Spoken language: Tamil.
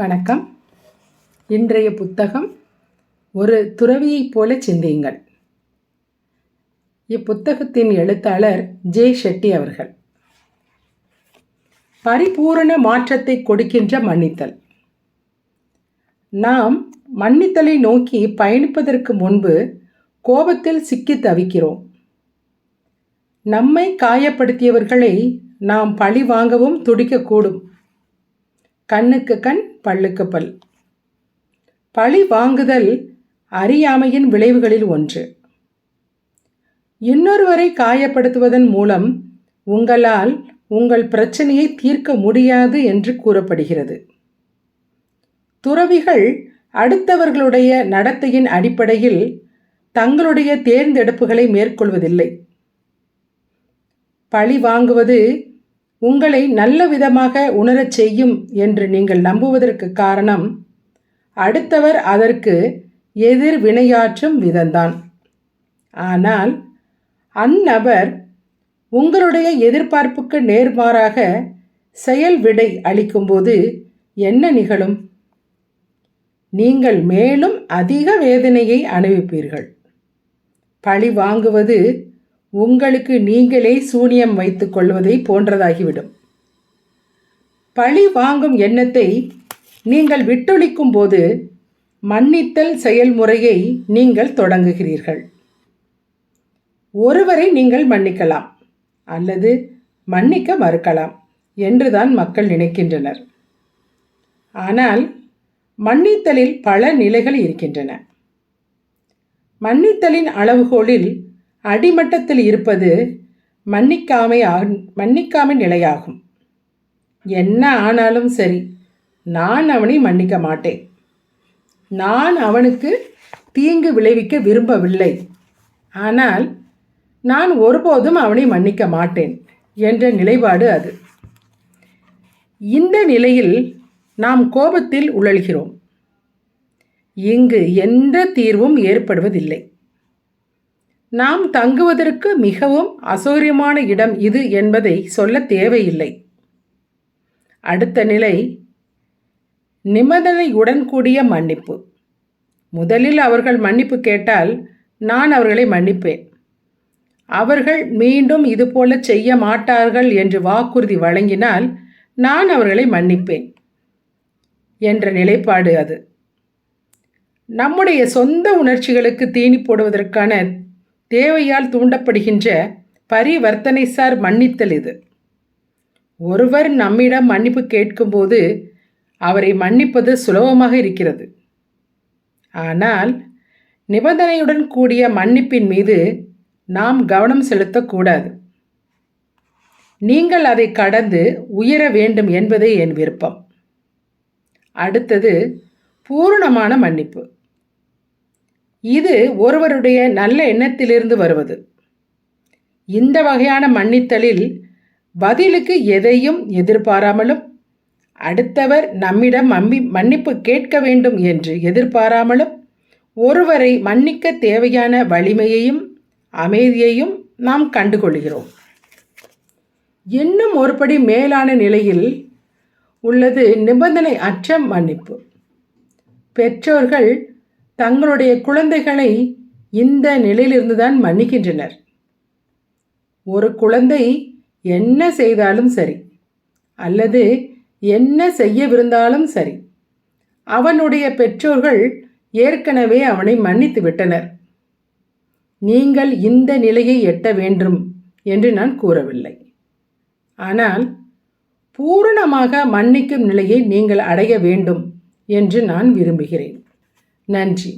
வணக்கம். இன்றைய புத்தகம் ஒரு துறவியைப் போல சிந்தியுங்கள். இப்புத்தகத்தின் எழுத்தாளர் ஜே ஷெட்டி அவர்கள். பரிபூரண மாற்றத்தை கொடுக்கின்ற மன்னித்தல். நாம் மன்னித்தலை நோக்கி பயணிப்பதற்கு முன்பு கோபத்தில் சிக்கி தவிக்கிறோம். நம்மை காயப்படுத்தியவர்களை நாம் பழி வாங்கவும் துடிக்கக்கூடும். கண்ணுக்கு கண் பல்லுக்கு பல். பழி வாங்குதல் அறியாமையின் விளைவுகளில் ஒன்று. இன்னொருவரை காயப்படுத்துவதன் மூலம் உங்களால் உங்கள் பிரச்சனையை தீர்க்க முடியாது என்று கூறப்படுகிறது. துறவிகள் அடுத்தவர்களுடைய நடத்தையின் அடிப்படையில் தங்களுடைய தேர்ந்தெடுப்புகளை மேற்கொள்வதில்லை. பழி வாங்குவது உங்களை நல்ல விதமாக உணரச் செய்யும் என்று நீங்கள் நம்புவதற்கு காரணம் அடுத்தவர் அதற்கு எதிர் வினையாற்றும் விதம்தான். ஆனால் அந்நபர் உங்களுடைய எதிர்பார்ப்புக்கு நேர்மாறாக செயல் விடை அளிக்கும்போது என்ன நிகழும்? நீங்கள் மேலும் அதிக வேதனையை அனுபவிப்பீர்கள். பழி வாங்குவது உங்களுக்கு நீங்களே சூனியம் வைத்துக் கொள்வதை போன்றதாகிவிடும். பழி வாங்கும் எண்ணத்தை நீங்கள் விட்டொழிக்கும் போது மன்னித்தல் செயல்முறையை நீங்கள் தொடங்குகிறீர்கள். ஒருவரை நீங்கள் மன்னிக்கலாம் அல்லது மன்னிக்க மறுக்கலாம் என்றுதான் மக்கள் நினைக்கின்றனர். ஆனால் மன்னித்தலில் பல நிலைகள் இருக்கின்றன. மன்னித்தலின் அளவுகோலில் அடிமட்டத்தில் இருப்பது மன்னிக்காமை மன்னிக்காமை நிலையாகும். என்ன ஆனாலும் சரி நான் அவனை மன்னிக்க மாட்டேன். நான் அவனுக்கு தீங்கு விளைவிக்க விரும்பவில்லை. ஆனால் நான் ஒருபோதும் அவனை மன்னிக்க மாட்டேன் என்ற நிலைப்பாடு அது. இந்த நிலையில் நாம் கோபத்தில் உழல்கிறோம். இங்கு எந்த தீர்வும் ஏற்படுவதில்லை. நாம் தங்குவதற்கு மிகவும் அசௌகரியமான இடம் இது என்பதை சொல்ல தேவையில்லை. அடுத்த நிலை நிபந்தனையுடன் கூடிய மன்னிப்பு. முதலில் அவர்கள் மன்னிப்பு கேட்டால் நான் அவர்களை மன்னிப்பேன். அவர்கள் மீண்டும் இதுபோல செய்ய மாட்டார்கள் என்று வாக்குறுதி வழங்கினால் நான் அவர்களை மன்னிப்பேன் என்ற நிலைப்பாடு அது. நம்முடைய சொந்த உணர்ச்சிகளுக்கு தீனி போடுவதற்கான தேவையால் தூண்டப்படுகின்ற பரிவர்த்தனை சார் மன்னித்தல் இது. ஒருவர் நம்மிடம் மன்னிப்பு கேட்கும்போது அவரை மன்னிப்பது சுலபமாக இருக்கிறது. ஆனால் நிபந்தனையுடன் கூடிய மன்னிப்பின் மீது நாம் கவனம் செலுத்தக்கூடாது. நீங்கள் அதை கடந்து உயர வேண்டும் என்பதே என் விருப்பம். அடுத்தது பூரணமான மன்னிப்பு. இது ஒருவருடைய நல்ல எண்ணத்திலிருந்து வருவது. இந்த வகையான மன்னித்தலில் பதிலுக்கு எதையும் எதிர்பாராமலும் அடுத்தவர் நம்மிடம் மம்மி மன்னிப்பு கேட்க வேண்டும் என்று எதிர்பாராமலும் ஒருவரை மன்னிக்க தேவையான வலிமையையும் அமைதியையும் நாம் கண்டுகொள்கிறோம். இன்னும் ஒருபடி மேலான நிலையில் உள்ளது நிபந்தனை அற்ற மன்னிப்பு. பெற்றோர்கள் தங்களுடைய குழந்தைகளை இந்த நிலையிலிருந்து தான் மன்னிக்கின்றனர். ஒரு குழந்தை என்ன செய்தாலும் சரி அல்லது என்ன செய்யவிருந்தாலும் சரி அவனுடைய பெற்றோர்கள் ஏற்கனவே அவனை மன்னித்து விட்டனர். நீங்கள் இந்த நிலையை எட்ட வேண்டும் என்று நான் கூறவில்லை. ஆனால் பூரணமாக மன்னிக்கும் நிலையை நீங்கள் அடைய வேண்டும் என்று நான் விரும்புகிறேன். நன்றி